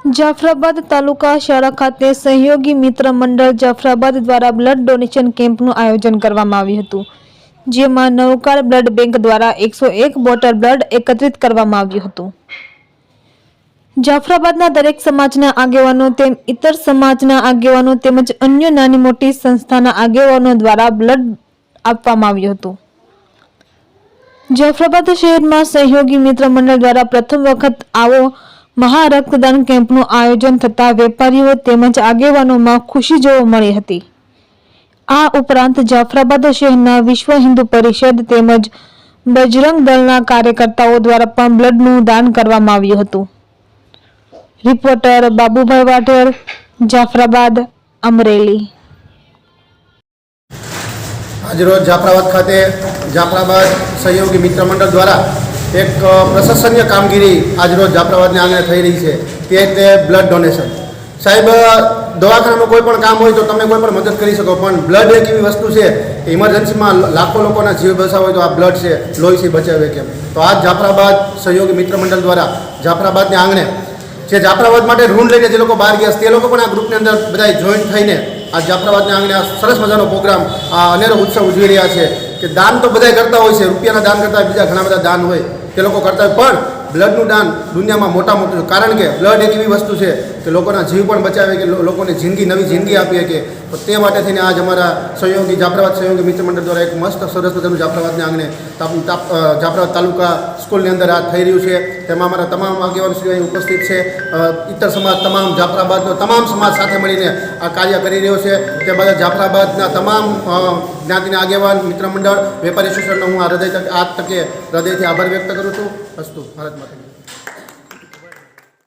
જાફરાબાદ તાલુકા શાળા ખાતે સહયોગી મિત્ર મંડળ જાફરાબાદ દ્વારા બ્લડ ડોનેશન કેમ્પનું આયોજન કરવામાં આવ્યું હતું, જેમાં નવકાર બ્લડ બેંક દ્વારા એકસો એક બોટલ બ્લડ એકત્રિત કરવામાં આવ્યું હતું. જાફરાબાદના દરેક સમાજના આગેવાનો તેમ ઇતર સમાજના આગેવાનો તેમજ અન્ય નાની મોટી સંસ્થાના આગેવાનો દ્વારા બ્લડ આપવામાં આવ્યું હતું. જાફરાબાદ શહેરમાં સહયોગી મિત્ર મંડળ દ્વારા પ્રથમ વખત આવો મહા રક્તદાન કેમ્પનું આયોજન થતા વેપારીઓ તેમજ આગેવાનોમાં ખુશી જોવા મળી હતી. આ ઉપરાંત જાફરાબાદ શહેરના વિશ્વ હિન્દુ પરિષદ તેમજ બજરંગ દળના કાર્યકર્તાઓ દ્વારા પણ બ્લડનું દાન કરવામાં આવ્યું હતું. રિપોર્ટર બાબુભાઈ વાઢેર, જાફરાબાદ, અમરેલી. આજરોજ જાફરાબાદ ખાતે જાફરાબાદ સહયોગી મિત્ર મંડળ દ્વારા એક પ્રશંસનીય કામગીરી આજરોજ જાફરાબાદને આંગણે થઈ રહી છે તે તે બ્લડ ડોનેશન. સાહેબ દવાખાનાનું કોઈ પણ કામ હોય તો તમે કોઈ પણ મદદ કરી શકો, પણ બ્લડ એક એવી વસ્તુ છે કે ઇમરજન્સીમાં લાખો લોકોના જીવ બચાવ હોય તો આ બ્લડ છે, લોહી છે બચાવે કેમ? તો આજ જાફરાબાદ સહયોગી મિત્ર મંડળ દ્વારા જાફરાબાદને આંગણે જે જાફરાબાદ માટે ઋણ લઈને જે લોકો બહાર ગયા તે લોકો પણ આ ગ્રુપની અંદર બધા જોઈન્ટ થઈને આ જાફરાબાદના આંગણે આ સરસ મજાનો પ્રોગ્રામ આ અનેરો ઉત્સવ ઉજવી રહ્યા છે કે દાન તો બધા કરતા હોય છે, રૂપિયાના દાન કરતા બીજા ઘણા બધા દાન હોય. તે લોકો કરતા હોય. પણ બ્લડનું દાન દુનિયામાં મોટા મોટું કારણ કે બ્લડ એક એવી વસ્તુ છે કે લોકોના જીવ પણ બચાવે કે લોકોને જિંદગી, નવી જિંદગી આપી શકે તો માટે થઈને આજ અમારા સહયોગી, જાફરાબાદ સહયોગી મિત્ર મંડળ દ્વારા એક મસ્ત, સરસ મજાનું જાફરાબાદને આંગણે જાફરાબાદ તાલુકા સ્કૂલની અંદર આ થઈ રહ્યું છે. તેમાં અમારા તમામ આગેવાન શ્રી ઉપસ્થિત છે. ઇતર સમાજ તમામ જાફરાબાદનો તમામ સમાજ સાથે મળીને આ કાર્ય કરી રહ્યો છે. તે બધા જાફરાબાદના તમામ જ્ઞાતિના આગેવાન, મિત્ર મંડળ, વેપારી શિક્ષણનો હું આ હૃદય આ તકે હૃદયથી આભાર વ્યક્ત કરું છું. અસ્તુ, ભારત માતા